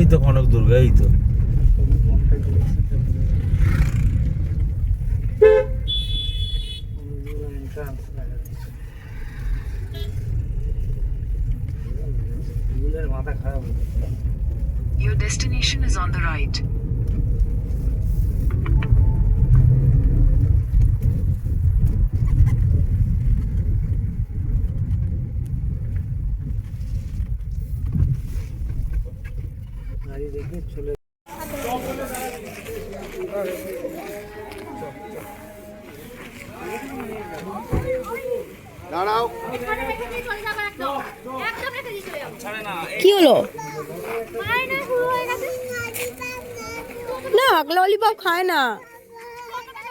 এই তো কনক দুর্গা এই তো হয়ে Your destination is on the right. গাড়ি দেখে চলে এখানে রেখে চলে যাব একদম একদম রেখে দিয়ে চলে যাব কি হলো না। হয়ে গেছে না ললিপপ খায় না লোকটাকে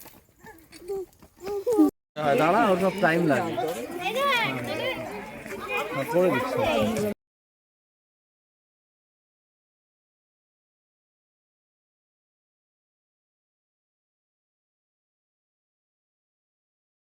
দাঁড়া ওর সব টাইম লাগে এই যে, এই যে। করে দিচ্ছি